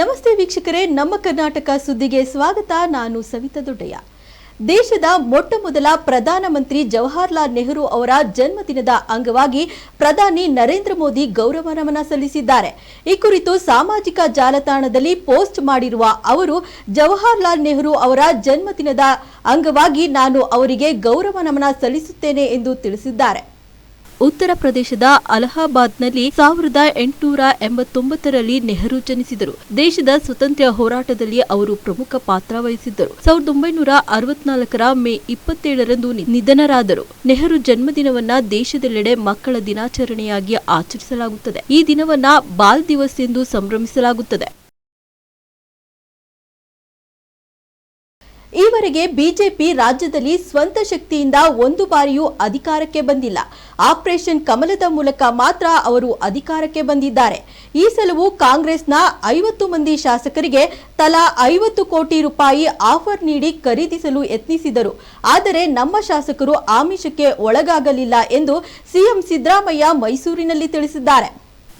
ನಮಸ್ತೆ ವೀಕ್ಷಕರೇ, ನಮ್ಮ ಕರ್ನಾಟಕ ಸುದ್ದಿಗೆ ಸ್ವಾಗತ. ನಾನು ಸವಿತಾ ದೊಡ್ಡಯ್ಯ. ದೇಶದ ಮೊಟ್ಟ ಮೊದಲ ಪ್ರಧಾನಮಂತ್ರಿ ಜವಾಹರ್ಲಾಲ್ ನೆಹರು ಅವರ ಜನ್ಮದಿನದ ಅಂಗವಾಗಿ ಪ್ರಧಾನಿ ನರೇಂದ್ರ ಮೋದಿ ಗೌರವ ನಮನ ಸಲ್ಲಿಸಿದ್ದಾರೆ. ಈ ಕುರಿತು ಸಾಮಾಜಿಕ ಜಾಲತಾಣದಲ್ಲಿ ಪೋಸ್ಟ್ ಮಾಡಿರುವ ಅವರು ಜವಾಹರ್ಲಾಲ್ ನೆಹರು ಅವರ ಜನ್ಮದಿನದ ಅಂಗವಾಗಿ ನಾನು ಅವರಿಗೆ ಗೌರವ ನಮನ ಸಲ್ಲಿಸುತ್ತೇನೆ ಎಂದು ತಿಳಿಸಿದ್ದಾರೆ. ಉತ್ತರ ಪ್ರದೇಶದ ಅಲಹಾಬಾದ್ನಲ್ಲಿ ಸಾವಿರದ ಎಂಟುನೂರ ಎಂಬತ್ತೊಂಬತ್ತರಲ್ಲಿ ನೆಹರು ಜನಿಸಿದರು. ದೇಶದ ಸ್ವತಂತ್ರ ಹೋರಾಟದಲ್ಲಿ ಅವರು ಪ್ರಮುಖ ಪಾತ್ರ ವಹಿಸಿದ್ದರು. ಸಾವಿರದ ಒಂಬೈನೂರ ಅರವತ್ನಾಲ್ಕರ ಮೇ ಇಪ್ಪತ್ತೇಳರಂದು ನಿಧನರಾದರು. ನೆಹರು ಜನ್ಮದಿನವನ್ನ ದೇಶದೆಲ್ಲೆಡೆ ಮಕ್ಕಳ ದಿನಾಚರಣೆಯಾಗಿ ಆಚರಿಸಲಾಗುತ್ತದೆ. ಈ ದಿನವನ್ನ ಬಾಲ್ ದಿವಸ್ ಎಂದು ಸಂಭ್ರಮಿಸಲಾಗುತ್ತದೆ. ಈವರೆಗೆ ಬಿಜೆಪಿ ರಾಜ್ಯದಲ್ಲಿ ಸ್ವಂತ ಶಕ್ತಿಯಿಂದ ಒಂದು ಬಾರಿಯೂ ಅಧಿಕಾರಕ್ಕೆ ಬಂದಿಲ್ಲ. ಆಪರೇಷನ್ ಕಮಲದ ಮೂಲಕ ಮಾತ್ರ ಅವರು ಅಧಿಕಾರಕ್ಕೆ ಬಂದಿದ್ದಾರೆ. ಈ ಸಲವು ಕಾಂಗ್ರೆಸ್ನ ಐವತ್ತು ಮಂದಿ ಶಾಸಕರಿಗೆ ತಲಾ ಐವತ್ತು ಕೋಟಿ ರೂಪಾಯಿ ಆಫರ್ ನೀಡಿ ಖರೀದಿಸಲು ಯತ್ನಿಸಿದರು. ಆದರೆ ನಮ್ಮ ಶಾಸಕರು ಆಮಿಷಕ್ಕೆ ಒಳಗಾಗಲಿಲ್ಲ ಎಂದು ಸಿಎಂ ಸಿದ್ದರಾಮಯ್ಯ ಮೈಸೂರಿನಲ್ಲಿ ತಿಳಿಸಿದ್ದಾರೆ.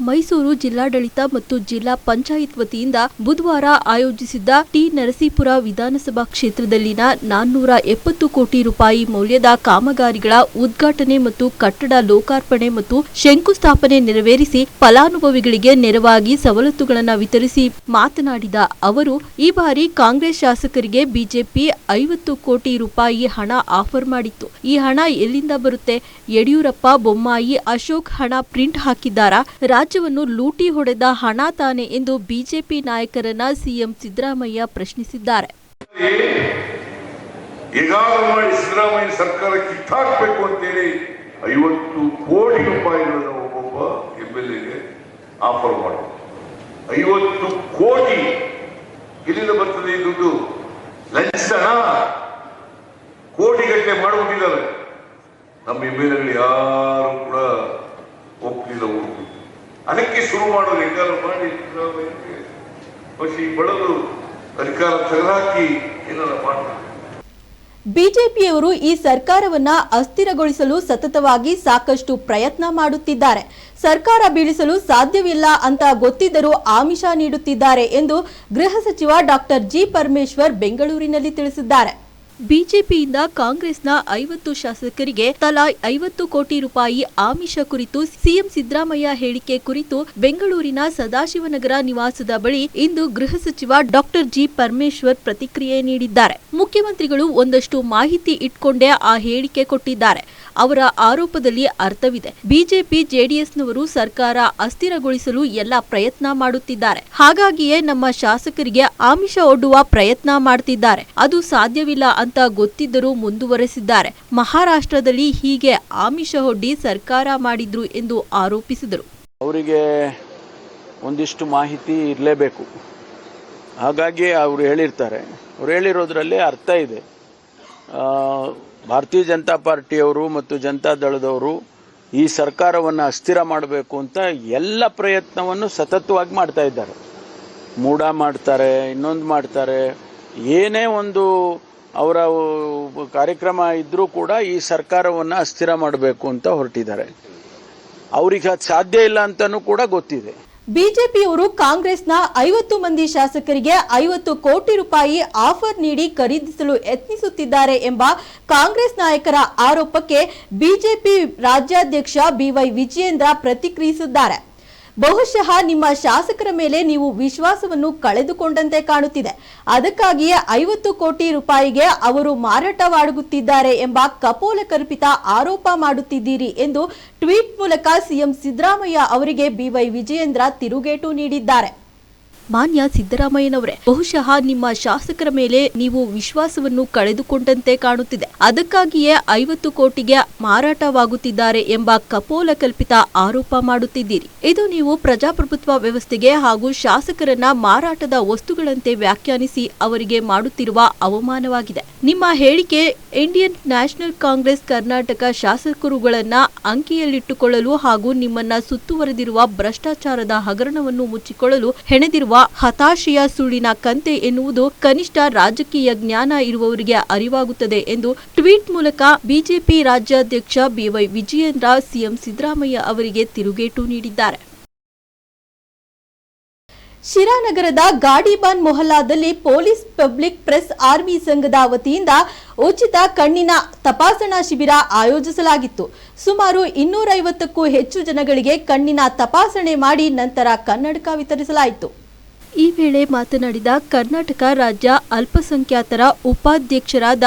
ಮೈಸೂರು ಜಿಲ್ಲಾಡಳಿತ ಮತ್ತು ಜಿಲ್ಲಾ ಪಂಚಾಯತ್ ವತಿಯಿಂದ ಬುಧವಾರ ಆಯೋಜಿಸಿದ್ದ ಟಿ ನರಸೀಪುರ ವಿಧಾನಸಭಾ ಕ್ಷೇತ್ರದಲ್ಲಿನ ನಾನ್ನೂರ ಎಪ್ಪತ್ತು ಕೋಟಿ ರೂಪಾಯಿ ಮೌಲ್ಯದ ಕಾಮಗಾರಿಗಳ ಉದ್ಘಾಟನೆ ಮತ್ತು ಕಟ್ಟಡ ಲೋಕಾರ್ಪಣೆ ಮತ್ತು ಶಂಕುಸ್ಥಾಪನೆ ನೆರವೇರಿಸಿ ಫಲಾನುಭವಿಗಳಿಗೆ ನೆರವಾಗಿ ಸವಲತ್ತುಗಳನ್ನು ವಿತರಿಸಿ ಮಾತನಾಡಿದ ಅವರು, ಈ ಬಾರಿ ಕಾಂಗ್ರೆಸ್ ಶಾಸಕರಿಗೆ ಬಿಜೆಪಿ ಐವತ್ತು ಕೋಟಿ ರೂಪಾಯಿ ಹಣ ಆಫರ್ ಮಾಡಿತ್ತು. ಈ ಹಣ ಎಲ್ಲಿಂದ ಬರುತ್ತೆ? ಯಡಿಯೂರಪ್ಪ, ಬೊಮ್ಮಾಯಿ, ಅಶೋಕ್ ಹಣ ಪ್ರಿಂಟ್ ಹಾಕಿದ್ದಾರಾ? ರಾಜ್ಯವನ್ನು ಲೂಟಿ ಹೊಡೆದ ಹಣ ತಾನೆ ಎಂದು ಬಿಜೆಪಿ ನಾಯಕರನ್ನ ಸಿಎಂ ಸಿದ್ದರಾಮಯ್ಯ ಪ್ರಶ್ನಿಸಿದ್ದಾರೆ. ಸಿದ್ದರಾಮಯ್ಯ ಸರ್ಕಾರ ಕಿತ್ತಾಕ್ಬೇಕು ಅಂತೇಳಿ ಐವತ್ತು ಕೋಟಿ ರೂಪಾಯಿಗಳನ್ನು ಒಬ್ಬೊಬ್ಬ ಎಂ ಎಲ್ ಎಗೆ ಆಫರ್ ಮಾಡಿ ಐವತ್ತು ಕೋಟಿ ಎಲ್ಲಿಂದ ಬರ್ತದೆ ಈ ದುಡ್ಡು? ಲಂಚನ? ಕೋಟಿಗಟ್ಟಲೆ ಮಾಡಿಬಿಟ್ಟಿದ್ದಾರೆ ನಮ್ಮ ಎಂ ಎಲ್ ಎಗಳು ಯಾರು ಕೂಡ ಒಪ್ಪಲಿಲ್ಲ ಹೋಗ್ಬಿಟ್ಟು ಅದಕ್ಕೆ ಶುರು ಮಾಡೋದು ಹೆಂಗಾದ್ರು ಮಾಡಿ ಪಶಿ ಬಳದು ಅಧಿಕಾರ ತೆಗೆದುಹಾಕಿ ಏನಾರ ಮಾಡ್ತಾರೆ. ಬಿಜೆಪಿಯವರು ಈ ಸರ್ಕಾರವನ್ನ ಅಸ್ಥಿರಗೊಳಿಸಲು ಸತತವಾಗಿ ಸಾಕಷ್ಟು ಪ್ರಯತ್ನ ಮಾಡುತ್ತಿದ್ದಾರೆ. ಸರ್ಕಾರ ಬೀಳಿಸಲು ಸಾಧ್ಯವಿಲ್ಲ ಅಂತ ಗೊತ್ತಿದ್ದರೂ ಆಮಿಷ ನೀಡುತ್ತಿದ್ದಾರೆ ಎಂದು ಗೃಹ ಸಚಿವ ಡಾಕ್ಟರ್ ಜಿ ಪರಮೇಶ್ವರ್ ಬೆಂಗಳೂರಿನಲ್ಲಿ ತಿಳಿಸಿದ್ದಾರೆ. ಬಿಜೆಪಿಯಿಂದ ಕಾಂಗ್ರೆಸ್ನ ಐವತ್ತು ಶಾಸಕರಿಗೆ ತಲಾ ಐವತ್ತು ಕೋಟಿ ರೂಪಾಯಿ ಆಮಿಷ ಕುರಿತು ಸಿಎಂ ಸಿದ್ದರಾಮಯ್ಯ ಹೇಳಿಕೆ ಕುರಿತು ಬೆಂಗಳೂರಿನ ಸದಾಶಿವನಗರ ನಿವಾಸದ ಬಳಿ ಇಂದು ಗೃಹ ಸಚಿವ ಡಾಕ್ಟರ್ ಜಿ ಪರಮೇಶ್ವರ್ ಪ್ರತಿಕ್ರಿಯೆ ನೀಡಿದ್ದಾರೆ. ಮುಖ್ಯಮಂತ್ರಿಗಳು ಒಂದಷ್ಟು ಮಾಹಿತಿ ಇಟ್ಕೊಂಡೇ ಆ ಹೇಳಿಕೆ ಕೊಟ್ಟಿದ್ದಾರೆ. ಅವರ ಆರೋಪದಲ್ಲಿ ಅರ್ಥವಿದೆ. ಬಿಜೆಪಿ, ಜೆಡಿಎಸ್ನವರು ಸರ್ಕಾರ ಅಸ್ಥಿರಗೊಳಿಸಲು ಎಲ್ಲ ಪ್ರಯತ್ನ ಮಾಡುತ್ತಿದ್ದಾರೆ. ಹಾಗಾಗಿಯೇ ನಮ್ಮ ಶಾಸಕರಿಗೆ ಆಮಿಷ ಒಡ್ಡುವ ಪ್ರಯತ್ನ ಮಾಡ್ತಿದ್ದಾರೆ. ಅದು ಸಾಧ್ಯವಿಲ್ಲ ಗೊತ್ತಿದ್ದರೂ ಮುಂದುವರೆಸಿದ್ದಾರೆ. ಮಹಾರಾಷ್ಟ್ರದಲ್ಲಿ ಹೀಗೆ ಆಮಿಷ ಹೊಡ್ಡಿ ಸರ್ಕಾರ ಮಾಡಿದ್ರು ಎಂದು ಆರೋಪಿಸಿದರು. ಅವರಿಗೆ ಒಂದಿಷ್ಟು ಮಾಹಿತಿ ಇರಲೇಬೇಕು. ಹಾಗಾಗಿ ಅವರು ಹೇಳಿರ್ತಾರೆ. ಅವ್ರು ಹೇಳಿರೋದ್ರಲ್ಲಿ ಅರ್ಥ ಇದೆ. ಭಾರತೀಯ ಜನತಾ ಪಾರ್ಟಿಯವರು ಮತ್ತು ಜನತಾ ದಳದವರು ಈ ಸರ್ಕಾರವನ್ನು ಅಸ್ಥಿರ ಮಾಡಬೇಕು ಅಂತ ಎಲ್ಲ ಪ್ರಯತ್ನವನ್ನು ಸತತವಾಗಿ ಮಾಡ್ತಾ ಇದ್ದಾರೆ. ಮೂಡ ಮಾಡ್ತಾರೆ, ಇನ್ನೊಂದು ಮಾಡ್ತಾರೆ. ಏನೇ ಒಂದು ಅವರ ಕಾರ್ಯಕ್ರಮ ಇದ್ದರೂ ಕೂಡ ಈ ಸರ್ಕಾರವನ್ನು ಅಸ್ಥಿರ ಮಾಡಬೇಕು ಅಂತ ಹೊರಟಿದ್ದಾರೆ. ಅವರಿಗೆ ಅದು ಸಾಧ್ಯ ಇಲ್ಲ ಅಂತಲೂ ಕೂಡ ಗೊತ್ತಿದೆ. ಬಿಜೆಪಿಯವರು ಕಾಂಗ್ರೆಸ್ನ ಐವತ್ತು ಮಂದಿ ಶಾಸಕರಿಗೆ ಐವತ್ತು ಕೋಟಿ ರೂಪಾಯಿ ಆಫರ್ ನೀಡಿ ಖರೀದಿಸಲು ಯತ್ನಿಸುತ್ತಿದ್ದಾರೆ ಎಂಬ ಕಾಂಗ್ರೆಸ್ ನಾಯಕರ ಆರೋಪಕ್ಕೆ ಬಿಜೆಪಿ ರಾಜ್ಯಾಧ್ಯಕ್ಷ ಬಿವೈ ವಿಜಯೇಂದ್ರ ಪ್ರತಿಕ್ರಿಯಿಸಿದ್ದಾರೆ. ಬಹುಶಃ ನಿಮ್ಮ ಶಾಸಕರ ಮೇಲೆ ನೀವು ವಿಶ್ವಾಸವನ್ನು ಕಳೆದುಕೊಂಡಂತೆ ಕಾಣುತ್ತಿದೆ. ಅದಕ್ಕಾಗಿಯೇ ಐವತ್ತು ಕೋಟಿ ರೂಪಾಯಿಗೆ ಅವರು ಮಾರಾಟವಾಡುತ್ತಿದ್ದಾರೆ ಎಂಬ ಕಪೋಲಕಲ್ಪಿತ ಆರೋಪ ಮಾಡುತ್ತಿದ್ದೀರಿ ಎಂದು ಟ್ವೀಟ್ ಮೂಲಕ ಸಿಎಂ ಸಿದ್ದರಾಮಯ್ಯ ಅವರಿಗೆ ಬಿವೈ ವಿಜಯೇಂದ್ರ ತಿರುಗೇಟು ನೀಡಿದ್ದಾರೆ. ಮಾನ್ಯ ಸಿದ್ದರಾಮಯ್ಯನವರೇ, ಬಹುಶಃ ನಿಮ್ಮ ಶಾಸಕರ ಮೇಲೆ ನೀವು ವಿಶ್ವಾಸವನ್ನು ಕಳೆದುಕೊಂಡಂತೆ ಕಾಣುತ್ತಿದೆ. ಅದಕ್ಕಾಗಿಯೇ ಐವತ್ತು ಕೋಟಿಗೆ ಮಾರಾಟವಾಗುತ್ತಿದ್ದಾರೆ ಎಂಬ ಕಪೋಲ ಕಲ್ಪಿತ ಆರೋಪ ಮಾಡುತ್ತಿದ್ದೀರಿ. ಇದು ನೀವು ಪ್ರಜಾಪ್ರಭುತ್ವ ವ್ಯವಸ್ಥೆಗೆ ಹಾಗೂ ಶಾಸಕರನ್ನ ಮಾರಾಟದ ವಸ್ತುಗಳಂತೆ ವ್ಯಾಖ್ಯಾನಿಸಿ ಅವರಿಗೆ ಮಾಡುತ್ತಿರುವ ಅವಮಾನವಾಗಿದೆ. ನಿಮ್ಮ ಹೇಳಿಕೆ ಇಂಡಿಯನ್ ನ್ಯಾಷನಲ್ ಕಾಂಗ್ರೆಸ್ ಕರ್ನಾಟಕ ಶಾಸಕರುಗಳನ್ನ ಅಂಕಿಯಲ್ಲಿಟ್ಟುಕೊಳ್ಳಲು ಹಾಗೂ ನಿಮ್ಮನ್ನ ಸುತ್ತುವರೆದಿರುವ ಭ್ರಷ್ಟಾಚಾರದ ಹಗರಣವನ್ನು ಮುಚ್ಚಿಕೊಳ್ಳಲು ಹೆಣೆದಿರುವ ಹತಾಶೆಯ ಸುಳಿನ ಕಂತೆ ಎನ್ನುವುದು ಕನಿಷ್ಠ ರಾಜಕೀಯ ಜ್ಞಾನ ಇರುವವರಿಗೆ ಅರಿವಾಗುತ್ತದೆ ಎಂದು ಟ್ವೀಟ್ ಮೂಲಕ ಬಿಜೆಪಿ ರಾಜ್ಯಾಧ್ಯಕ್ಷ ಬಿವೈ ವಿಜಯೇಂದ್ರ ಸಿಎಂ ಸಿದ್ದರಾಮಯ್ಯ ಅವರಿಗೆ ತಿರುಗೇಟು ನೀಡಿದ್ದಾರೆ. ಶಿರಾನಗರದ ಗಾಡಿಬಾನ್ ಮೊಹಲ್ಲಾದಲ್ಲಿ ಪೊಲೀಸ್ ಪಬ್ಲಿಕ್ ಪ್ರೆಸ್ ಆರ್ಮಿ ಸಂಘದ ವತಿಯಿಂದ ಉಚಿತ ಕಣ್ಣಿನ ತಪಾಸಣಾ ಶಿಬಿರ ಆಯೋಜಿಸಲಾಗಿತ್ತು. ಸುಮಾರು ಇನ್ನೂರೈವತ್ತಕ್ಕೂ ಹೆಚ್ಚು ಜನಗಳಿಗೆ ಕಣ್ಣಿನ ತಪಾಸಣೆ ಮಾಡಿ ನಂತರ ಕನ್ನಡಕ ವಿತರಿಸಲಾಯಿತು. ಈ ವೇಳೆ ಮಾತನಾಡಿದ ಕರ್ನಾಟಕ ರಾಜ್ಯ ಅಲ್ಪಸಂಖ್ಯಾತರ ಉಪಾಧ್ಯಕ್ಷರಾದ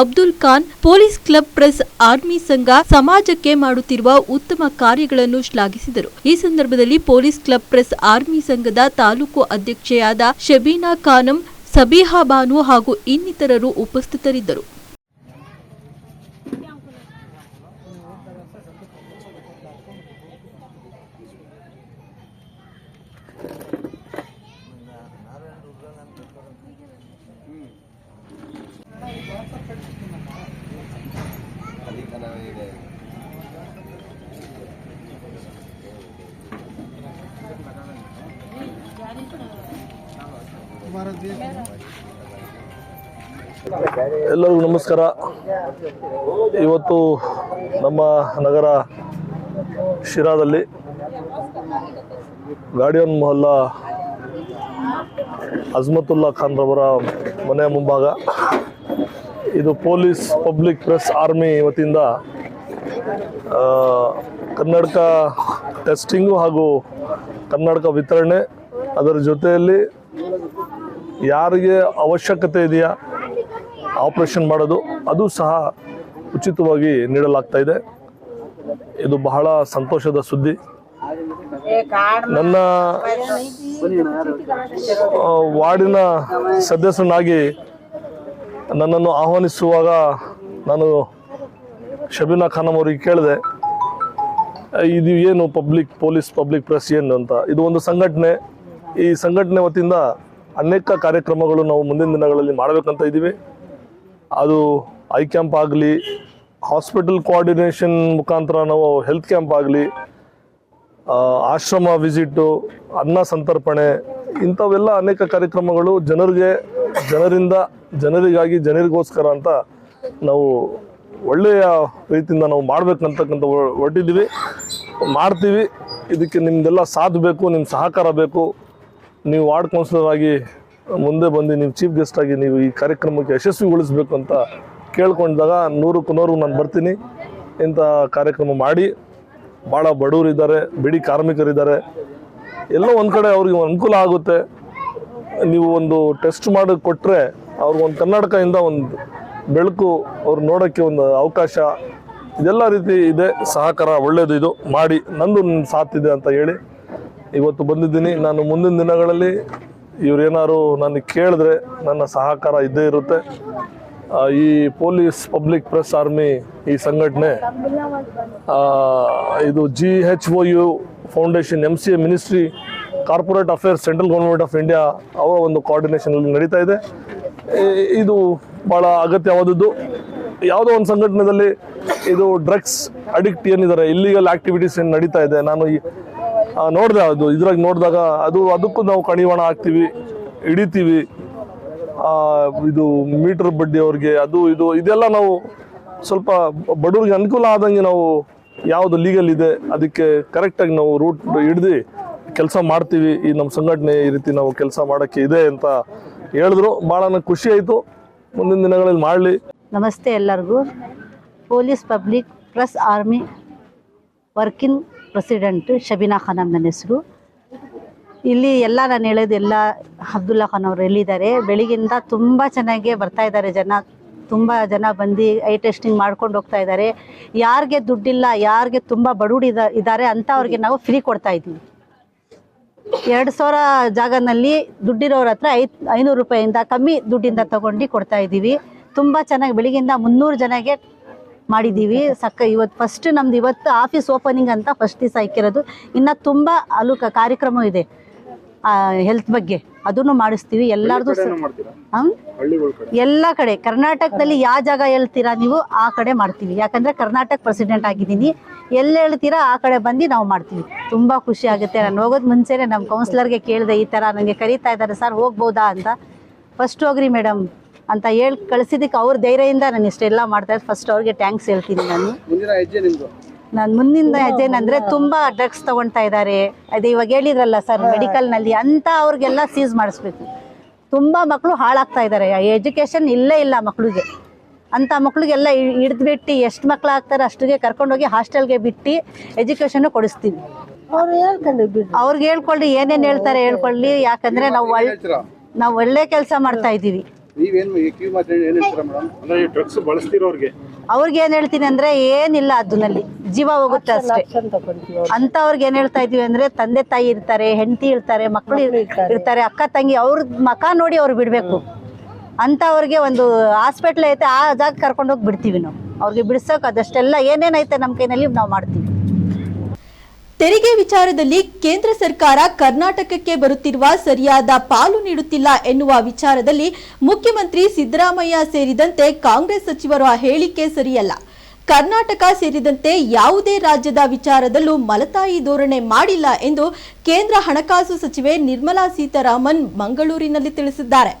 Abdul Khan, police club press army ಸಂಘ ಸಮಾಜಕ್ಕೆ ಮಾಡುತ್ತಿರುವ ಉತ್ತಮ ಕಾರ್ಯಗಳನ್ನು ಶ್ಲಾಘಿಸಿದರು. ಈ ಸಂದರ್ಭದಲ್ಲಿ ಪೊಲೀಸ್ ಕ್ಲಬ್ ಪ್ರೆಸ್ ಆರ್ಮಿ ಸಂಘದ ತಾಲೂಕು ಅಧ್ಯಕ್ಷೆಯಾದ ಶಬೀನಾ ಖಾನಂ, ಸಬೀಹಾ ಬಾನು ಹಾಗೂ ಇನ್ನಿತರರು ಉಪಸ್ಥಿತರಿದ್ದರು. ಎಲ್ಲರಿಗೂ ನಮಸ್ಕಾರ. ಇವತ್ತು ನಮ್ಮ ನಗರ ಶಿರಾದಲ್ಲಿ ಗಾಡಿಯನ್ ಮೊಹಲ್ಲಾ ಅಜ್ಮತುಲ್ಲಾ ಖಾನ್ರವರ ಮನೆಯ ಮುಂಭಾಗ ಇದು ಪೊಲೀಸ್ ಪಬ್ಲಿಕ್ ಪ್ರೆಸ್ ಆರ್ಮಿ ವತಿಯಿಂದ ಕನ್ನಡಕ ಟೆಸ್ಟಿಂಗು ಹಾಗೂ ಕನ್ನಡಕ ವಿತರಣೆ. ಅದರ ಜೊತೆಯಲ್ಲಿ ಯಾರಿಗೆ ಅವಶ್ಯಕತೆ ಇದೆಯಾ ಆಪರೇಷನ್ ಮಾಡೋದು, ಅದು ಸಹ ಉಚಿತವಾಗಿ ನೀಡಲಾಗ್ತಾ ಇದೆ. ಇದು ಬಹಳ ಸಂತೋಷದ ಸುದ್ದಿ. ನನ್ನ ವಾರ್ಡಿನ ಸದಸ್ಯನಾಗಿ ನನ್ನನ್ನು ಆಹ್ವಾನಿಸುವಾಗ ನಾನು ಶಬೀನಾ ಖಾನ್ ಅವರಿಗೆ ಕೇಳಿದೆ, ಇದು ಏನು ಪಬ್ಲಿಕ್ ಪೊಲೀಸ್ ಪಬ್ಲಿಕ್ ಪ್ರೆಸ್ ಏನು ಅಂತ. ಇದು ಒಂದು ಸಂಘಟನೆ. ಈ ಸಂಘಟನೆ ವತಿಯಿಂದ ಅನೇಕ ಕಾರ್ಯಕ್ರಮಗಳು ನಾವು ಮುಂದಿನ ದಿನಗಳಲ್ಲಿ ಮಾಡಬೇಕಂತ ಇದ್ದೀವಿ. ಅದು ಐ ಕ್ಯಾಂಪ್ ಆಗಲಿ ಹಾಸ್ಪಿಟಲ್ ಕೋಆರ್ಡಿನೇಷನ್ ಮುಖಾಂತರ ನಾವು ಹೆಲ್ತ್ ಕ್ಯಾಂಪ್ ಆಗಲಿ ಆಶ್ರಮ ವಿಸಿಟ್ಟು ಅನ್ನ ಸಂತರ್ಪಣೆ, ಇಂಥವೆಲ್ಲ ಅನೇಕ ಕಾರ್ಯಕ್ರಮಗಳು ಜನರಿಗೆ ಜನರಿಂದ, ಜನರಿಗಾಗಿ ಜನರಿಗೋಸ್ಕರ ಅಂತ ನಾವು ಒಳ್ಳೆಯ ರೀತಿಯಿಂದ ನಾವು ಮಾಡ್ಬೇಕಂತಕ್ಕಂಥ ಹೊರಟಿದ್ದೀವಿ ಮಾಡ್ತೀವಿ. ಇದಕ್ಕೆ ನಿಮ್ದೆಲ್ಲ ಸಾಥ್ ಬೇಕು ನಿಮ್ಮ ಸಹಕಾರ ಬೇಕು. ನೀವು ವಾರ್ಡ್ ಕೌನ್ಸಿಲರ್ ಆಗಿ ಮುಂದೆ ಬಂದು ನೀವು ಚೀಫ್ ಗೆಸ್ಟ್ ಆಗಿ ನೀವು ಈ ಕಾರ್ಯಕ್ರಮಕ್ಕೆ ಯಶಸ್ವಿಗೊಳಿಸಬೇಕು ಅಂತ ಕೇಳ್ಕೊಂಡಾಗ ನೂರಕ್ಕೆ ನೂರು ನಾನು ಬರ್ತೀನಿ. ಇಂಥ ಕಾರ್ಯಕ್ರಮ ಮಾಡಿ. ಭಾಳ ಬಡವರಿದ್ದಾರೆ, ಬಿಡಿ ಕಾರ್ಮಿಕರಿದ್ದಾರೆ. ಎಲ್ಲ ಒಂದು ಕಡೆ ಅವ್ರಿಗೆ ಅನುಕೂಲ ಆಗುತ್ತೆ. ನೀವು ಒಂದು ಟೆಸ್ಟ್ ಮಾಡಿ ಕೊಟ್ಟರೆ ಒಂದು ಕರ್ನಾಟಕದಿಂದ ಒಂದು ಬೆಳಕು ಅವ್ರು ನೋಡೋಕ್ಕೆ ಒಂದು ಅವಕಾಶ. ಇದೆಲ್ಲ ರೀತಿ ಇದೆ. ಸಹಕಾರ ಒಳ್ಳೆಯದು ಇದು. ಮಾಡಿ ನಂದು ಇದೆ ಅಂತ ಹೇಳಿ ಇವತ್ತು ಬಂದಿದ್ದೀನಿ. ನಾನು ಮುಂದಿನ ದಿನಗಳಲ್ಲಿ ಇವ್ರೇನಾದ್ರು ನನಗೆ ಕೇಳಿದ್ರೆ ನನ್ನ ಸಹಕಾರ ಇದ್ದೇ ಇರುತ್ತೆ. ಈ ಪೊಲೀಸ್, ಪಬ್ಲಿಕ್ ಪ್ರೆಸ್ ಆರ್ಮಿ ಈ ಸಂಘಟನೆ ಇದು G H O U foundation M C A ministry corporate affairs, central government of India ಅವರ ಒಂದು ಕೋಆರ್ಡಿನೇಷನಲ್ಲಿ ನಡೀತಾ ಇದೆ. ಇದು ಭಾಳ ಅಗತ್ಯವಾದದ್ದು. ಯಾವುದೋ ಒಂದು ಸಂಘಟನೆಯಲ್ಲಿ ಇದು ಡ್ರಗ್ಸ್ ಅಡಿಕ್ಟ್ ಏನಿದ್ದಾರೆ ಇಲ್ಲಿಗಲ್ ಆಕ್ಟಿವಿಟೀಸ್ ಏನು ನಡೀತಾ ಇದೆ, ನಾನು ಈ ನೋಡಿದೆ ಅದು, ಇದ್ರಾಗ ನೋಡಿದಾಗ ಅದು, ಅದಕ್ಕೂ ನಾವು ಕಣಿವಾಣ ಹಾಕ್ತೀವಿ, ಹಿಡಿತೀವಿ. ಇದು ಮೀಟರ್ ಬಡ್ಡಿ ಅವ್ರಿಗೆ, ಅದು, ಇದು, ಇದೆಲ್ಲ ನಾವು ಸ್ವಲ್ಪ ಬಡವರಿಗೆ ಅನುಕೂಲ ಆದಂಗೆ ನಾವು ಯಾವುದು ಲೀಗಲ್ ಇದೆ, ಅದಕ್ಕೆ ಕರೆಕ್ಟಾಗಿ ನಾವು ರೂಟ್ ಹಿಡ್ದು ಕೆಲಸ ಮಾಡ್ತೀವಿ, ಈ ನಮ್ಮ ಸಂಘಟನೆ ಈ ರೀತಿ ನಾವು ಕೆಲಸ ಮಾಡೋಕ್ಕೆ ಇದೆ ಅಂತ ಹೇಳಿದ್ರು. ಭಾಳ ನನಗೆ ಖುಷಿ ಆಯಿತು. ಮುಂದಿನ ದಿನಗಳಲ್ಲಿ ಮಾಡಲಿ. ನಮಸ್ತೆ ಎಲ್ಲರಿಗೂ. Police public press army working president Shabina Khan ನನ್ನ ಹೆಸರು. ಇಲ್ಲಿ ಎಲ್ಲ ನಾನು ಹೇಳೋದು ಎಲ್ಲ ಅಬ್ದುಲ್ಲಾ ಖಾನ್ ಅವರು ಎಲ್ಲಿದ್ದಾರೆ ಬೆಳಿಗ್ಗಿಂದ ತುಂಬ ಚೆನ್ನಾಗಿ ಬರ್ತಾ ಇದ್ದಾರೆ ಜನ. ತುಂಬ ಜನ ಬಂದು ಐ ಟೆಸ್ಟಿಂಗ್ ಮಾಡ್ಕೊಂಡು ಹೋಗ್ತಾ ಇದ್ದಾರೆ. ಯಾರಿಗೆ ದುಡ್ಡಿಲ್ಲ, ಯಾರಿಗೆ ತುಂಬ ಬಡೂಡಿದ ಇದ್ದಾರೆ ಅಂತ ಅವ್ರಿಗೆ ನಾವು ಫ್ರೀ ಕೊಡ್ತಾ ಇದ್ದೀವಿ. ಎರಡು ಸಾವಿರ ಜಾಗನಲ್ಲಿ ದುಡ್ಡಿರೋರ ಹತ್ರ ಐ ಐನೂರು ರೂಪಾಯಿಂದ ಕಮ್ಮಿ ದುಡ್ಡಿಂದ ತಗೊಂಡು ಕೊಡ್ತಾ ಇದ್ದೀವಿ. ತುಂಬ ಚೆನ್ನಾಗಿ ಬೆಳಿಗ್ಗೆಯಿಂದ ಮುನ್ನೂರು ಜನಗೆ ಮಾಡಿದ್ದೀವಿ. ಸಕ್ಕ ಇವತ್ತು ಫಸ್ಟ್ ನಮ್ದು ಇವತ್ತು ಆಫೀಸ್ ಓಪನಿಂಗ್ ಅಂತ ಫಸ್ಟ್ ದಿವಸ ಇಕ್ಕಿರೋದು. ಇನ್ನು ತುಂಬ ಅಲುಕ ಕಾರ್ಯಕ್ರಮ ಇದೆ ಹೆಲ್ತ್ ಬಗ್ಗೆ. ಅದನ್ನು ಮಾಡಿಸ್ತೀವಿ. ಎಲ್ಲರದು ಎಲ್ಲ ಕಡೆ. ಕರ್ನಾಟಕದಲ್ಲಿ ಯಾವ ಜಾಗ ಹೇಳ್ತೀರಾ ನೀವು? ಆ ಕಡೆ ಮಾಡ್ತೀವಿ. ಯಾಕಂದ್ರೆ ಕರ್ನಾಟಕ ಪ್ರೆಸಿಡೆಂಟ್ ಆಗಿದ್ದೀನಿ. ಎಲ್ಲಿ ಹೇಳ್ತೀರಾ ಆ ಕಡೆ ಬಂದು ನಾವು ಮಾಡ್ತೀವಿ. ತುಂಬ ಖುಷಿ ಆಗುತ್ತೆ. ನಾನು ಹೋಗೋದು ಮುಂಚೆನೆ ನಮ್ಮ ಕೌನ್ಸಿಲರ್ಗೆ ಕೇಳಿದೆ ಈ ಥರ ನನಗೆ ಕರೀತಾ ಇದ್ದಾರೆ ಸರ್ ಹೋಗ್ಬೋದಾ? ಅಂತ. ಫಸ್ಟ್ ಹೋಗ್ರಿ ಮೇಡಮ್ ಅಂತ ಹೇಳಿ ಕಳಿಸಿದ್ದಕ್ಕೆ ಅವ್ರ ಧೈರ್ಯದಿಂದ ನಾನು ಇಷ್ಟೆಲ್ಲ ಮಾಡ್ತಾ ಇದ್ದು ಫಸ್ಟ್ ಅವ್ರಿಗೆ ಟ್ಯಾಂಕ್ಸ್ ಹೇಳ್ತೀನಿ ನಾನು. ಮುಂದಿನ ಹೆಜ್ಜೆ ನಿಮ್ದು. ನಾನು ಮುಂದಿನ ಹೆಜ್ಜೆನಂದ್ರೆ ತುಂಬಾ ಡ್ರಗ್ಸ್ ತಗೊಳ್ತಾ ಇದ್ದಾರೆ. ಅದೇ ಇವಾಗ ಹೇಳಿದ್ರಲ್ಲ ಸರ್ ಮೆಡಿಕಲ್ನಲ್ಲಿ ಅಂತ ಅವ್ರಿಗೆಲ್ಲ ಸೀಸ್ ಮಾಡಿಸ್ಬೇಕು. ತುಂಬಾ ಮಕ್ಕಳು ಹಾಳಾಗ್ತಾ ಇದ್ದಾರೆ. ಎಜುಕೇಶನ್ ಇಲ್ಲೇ ಇಲ್ಲ ಮಕ್ಕಳಿಗೆ ಅಂತ ಮಕ್ಳಿಗೆಲ್ಲ ಹಿಡಿದ್ಬಿಟ್ಟು ಎಷ್ಟು ಮಕ್ಳು ಆಗ್ತಾರೆ ಅಷ್ಟಿಗೆ ಕರ್ಕೊಂಡೋಗಿ ಹಾಸ್ಟೆಲ್ಗೆ ಬಿಟ್ಟು ಎಜುಕೇಶನ್ ಕೊಡಿಸ್ತೀವಿ. ಅವ್ರಿಗೆ ಹೇಳ್ಕೊಳ್ಳಿ ಏನೇನು ಹೇಳ್ತಾರೆ ಹೇಳ್ಕೊಳ್ಳಿ ಯಾಕಂದ್ರೆ ನಾವು ಒಳ್ಳೆ ನಾವು ಒಳ್ಳೆ ಕೆಲಸ ಮಾಡ್ತಾ ಇದ್ದೀವಿ. ಅವ್ರಿಗೆ ಏನ್ ಹೇಳ್ತೀನಿ ಅಂದ್ರೆ ಏನಿಲ್ಲ ಅದನ್ನಲ್ಲಿ ಜೀವ ಹೋಗುತ್ತೆ ಅಷ್ಟೇ. ಅಂತ ಅವ್ರಿಗೆ ಏನ್ ಹೇಳ್ತಾ ಇದೀವಿ ಅಂದ್ರೆ ತಂದೆ ತಾಯಿ ಇರ್ತಾರೆ ಹೆಂಡತಿ ಇರ್ತಾರೆ ಮಕ್ಕಳು ಇರ್ತಾರೆ. ಅಕ್ಕ ತಂಗಿ ಅವ್ರ ಮಕ ನೋಡಿ ಅವ್ರು ಬಿಡ್ಬೇಕು. ಅಂತ ಅವ್ರಿಗೆ ಒಂದು ಹಾಸ್ಪಿಟ್ಲ್ ಐತೆ, ಆ ಜಾಗ ಕರ್ಕೊಂಡೋಗಿ ಬಿಡ್ತೀವಿ ನಾವು. ಅವ್ರಿಗೆ ಬಿಡ್ಸೋಕೆ ಅದಷ್ಟೆಲ್ಲ ಏನೇನೈತೆ ನಮ್ಮ ಕೈನಲ್ಲಿ ನಾವು ಮಾಡ್ತೀವಿ. ತೆರಿಗೆ ವಿಚಾರದಲ್ಲಿ ಕೇಂದ್ರ ಸರ್ಕಾರ ಕರ್ನಾಟಕಕ್ಕೆ ಬರುತ್ತಿರುವ ಸರಿಯಾದ ಪಾಲು ನೀಡುತ್ತಿಲ್ಲ ಎನ್ನುವ ವಿಚಾರದಲ್ಲಿ ಮುಖ್ಯಮಂತ್ರಿ ಸಿದ್ದರಾಮಯ್ಯ ಸೇರಿದಂತೆ ಕಾಂಗ್ರೆಸ್ ಸಚಿವರ ಹೇಳಿಕೆ ಸರಿಯಲ್ಲ. ಕರ್ನಾಟಕ ಸೇರಿದಂತೆ ಯಾವುದೇ ರಾಜ್ಯದ ವಿಚಾರದಲ್ಲೂ ಮಲತಾಯಿ ಧೋರಣೆ ಮಾಡಿಲ್ಲ ಎಂದು ಕೇಂದ್ರ ಹಣಕಾಸು ಸಚಿವೆ ನಿರ್ಮಲಾ ಸೀತಾರಾಮನ್ ಮಂಗಳೂರಿನಲ್ಲಿ ತಿಳಿಸಿದ್ದಾರೆ.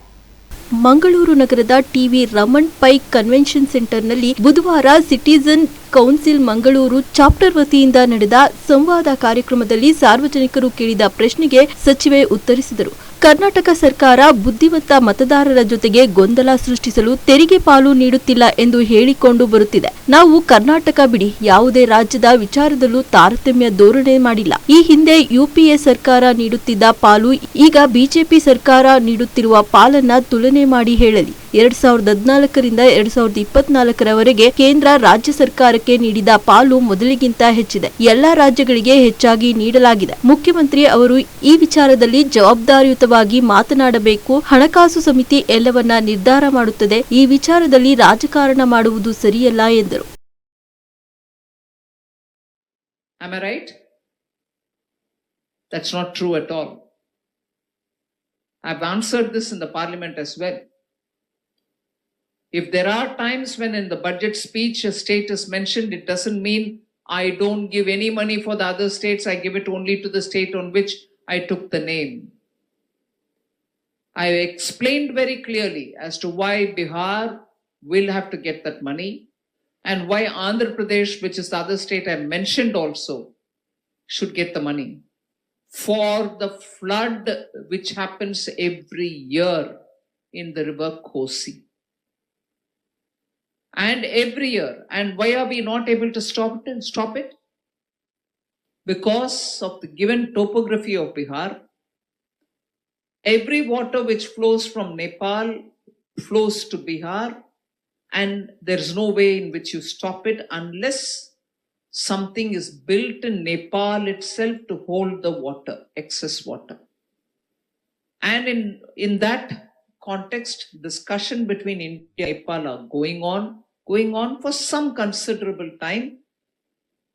ಮಂಗಳೂರು ನಗರದ ಟಿವಿ ರಮಣ್ ಪೈ ಕನ್ವೆನ್ಷನ್ ಸೆಂಟರ್ನಲ್ಲಿ ಬುಧವಾರ ಸಿಟಿಜನ್ ಕೌನ್ಸಿಲ್ ಮಂಗಳೂರು ಚಾಪ್ಟರ್ ವತಿಯಿಂದ ನಡೆದ ಸಂವಾದ ಕಾರ್ಯಕ್ರಮದಲ್ಲಿ ಸಾರ್ವಜನಿಕರು ಕೇಳಿದ ಪ್ರಶ್ನೆಗೆ ಸಚಿವೆ ಉತ್ತರಿಸಿದರು. ಕರ್ನಾಟಕ ಸರ್ಕಾರ ಬುದ್ಧಿವಂತ ಮತದಾರರ ಜೊತೆಗೆ ಗೊಂದಲ ಸೃಷ್ಟಿಸಲು ತೆರಿಗೆ ಪಾಲು ನೀಡುತ್ತಿಲ್ಲ ಎಂದು ಹೇಳಿಕೊಂಡು ಬರುತ್ತಿದೆ. ನಾವು ಕರ್ನಾಟಕ ಬಿಡಿ, ಯಾವುದೇ ರಾಜ್ಯದ ವಿಚಾರದಲ್ಲೂ ತಾರತಮ್ಯ ಧೋರಣೆ ಮಾಡಿಲ್ಲ. ಈ ಹಿಂದೆ ಯುಪಿಎ ಸರ್ಕಾರ ನೀಡುತ್ತಿದ್ದ ಪಾಲು, ಈಗ ಬಿಜೆಪಿ ಸರ್ಕಾರ ನೀಡುತ್ತಿರುವ ಪಾಲನ್ನ ತುಲನೆ ಮಾಡಿ ಹೇಳಲಿ. ಎರಡ್ ಸಾವಿರದ ಹದಿನಾಲ್ಕರಿಂದ ಎರಡ್ ಸಾವಿರದ ಇಪ್ಪತ್ನಾಲ್ಕರವರೆಗೆ ಕೇಂದ್ರ ರಾಜ್ಯ ಸರ್ಕಾರಕ್ಕೆ ನೀಡಿದ ಪಾಲು ಮೊದಲಿಗಿಂತ ಹೆಚ್ಚಿದೆ. ಎಲ್ಲಾ ರಾಜ್ಯಗಳಿಗೆ ಹೆಚ್ಚಾಗಿ ನೀಡಲಾಗಿದೆ. ಮುಖ್ಯಮಂತ್ರಿ ಅವರು ಈ ವಿಚಾರದಲ್ಲಿ ಜವಾಬ್ದಾರಿಯುತವಾಗಿ ಮಾತನಾಡಬೇಕು ಹಣಕಾಸು ಸಮಿತಿ ಎಲ್ಲವನ್ನ ನಿರ್ಧಾರ ಮಾಡುತ್ತದೆ ಈ ವಿಚಾರದಲ್ಲಿ ರಾಜಕಾರಣ ಮಾಡುವುದು ಸರಿಯಲ್ಲ ಎಂದರು? That's not true at all. I've answered this in the parliament as well. If there are times when in the budget speech a state is mentioned, it doesn't mean I don't give any money for the other states, I give it only to the state on which I took the name. I explained very clearly as to why Bihar will have to get that money and why Andhra Pradesh, which is the other state I mentioned also, should get the money for the flood which happens every year in the river Kosi. And every year. And why are we not able to stop it? Stop it? Because of the given topography of Bihar, every water which flows from Nepal flows to Bihar and there's no way in which you stop it unless something is built in Nepal itself to hold the water, excess water. And in, in that context, discussion between India and Nepal are going on, going on for some considerable time.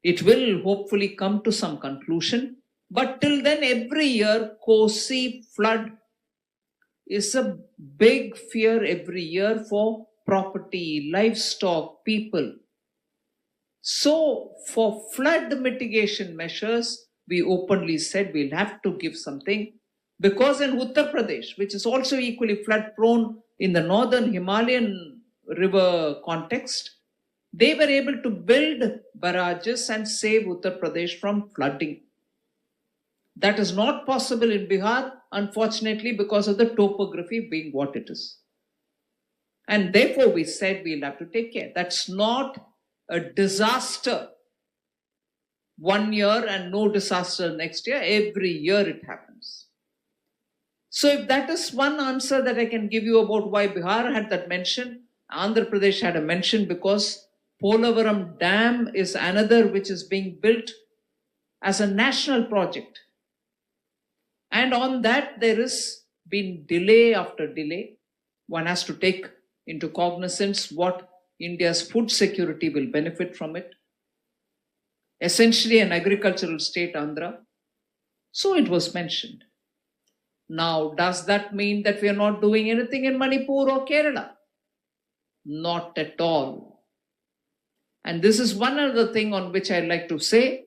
It will hopefully come to some conclusion. But till then, every year, Kosi flood is a big fear every year for property, livestock, people. So, for flood mitigation measures, we openly said we'll have to give something because in Uttar Pradesh, which is also equally flood prone in the northern Himalayan river context, they were able to build barrages and save Uttar Pradesh from flooding. That is not possible in Bihar, unfortunately, because of the topography being what it is. And therefore, we said we'll have to take care. That's not a disaster one year and no disaster next year. Every year it happens. So, if that is one answer that I can give you about why Bihar had that mention, Andhra Pradesh had a mention because Polavaram Dam is another which is being built as a national project. And on that, there has been delay after delay. One has to take into cognizance what India's food security will benefit from it. Essentially, an agricultural state, Andhra. So it was mentioned. Now, does that mean that we are not doing anything in Manipur or Kerala? Not at all. And this is one other thing on which I'd like to say.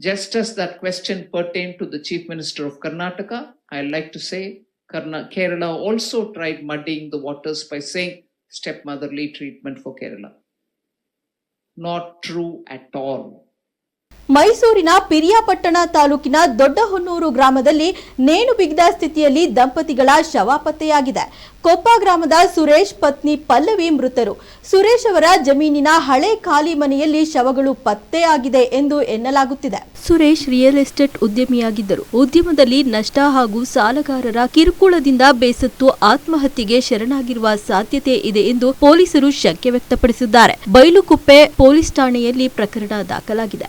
Just as that question pertained to the Chief Minister of Karnataka, I'd like to say Kerala also tried muddying the waters by saying stepmotherly treatment for Kerala. Not true at all. ಮೈಸೂರಿನ ಪಿರಿಯಾಪಟ್ಟಣ ತಾಲೂಕಿನ ದೊಡ್ಡಹೊನ್ನೂರು ಗ್ರಾಮದಲ್ಲಿ ನೇಣು ಬಿಗಿದ ಸ್ಥಿತಿಯಲ್ಲಿ ದಂಪತಿಗಳ ಶವ ಪತ್ತೆಯಾಗಿದೆ. ಕೊಪ್ಪ ಗ್ರಾಮದ ಸುರೇಶ್ ಪತ್ನಿ ಪಲ್ಲವಿ ಮೃತರು. ಸುರೇಶ್ ಅವರ ಜಮೀನಿನ ಹಳೆ ಖಾಲಿ ಮನೆಯಲ್ಲಿ ಶವಗಳು ಪತ್ತೆಯಾಗಿದೆ ಎಂದು ಎನ್ನಲಾಗುತ್ತಿದೆ. ಸುರೇಶ್ ರಿಯಲ್ ಎಸ್ಟೇಟ್ ಉದ್ಯಮಿಯಾಗಿದ್ದರು. ಉದ್ಯಮದಲ್ಲಿ ನಷ್ಟ ಹಾಗೂ ಸಾಲಗಾರರ ಕಿರುಕುಳದಿಂದ ಬೇಸತ್ತು ಆತ್ಮಹತ್ಯೆಗೆ ಶರಣಾಗಿರುವ ಸಾಧ್ಯತೆ ಇದೆ ಎಂದು ಪೊಲೀಸರು ಶಂಕೆ ವ್ಯಕ್ತಪಡಿಸಿದ್ದಾರೆ. ಬೈಲುಕುಪ್ಪೆ ಪೊಲೀಸ್ ಠಾಣೆಯಲ್ಲಿ ಪ್ರಕರಣ ದಾಖಲಾಗಿದೆ.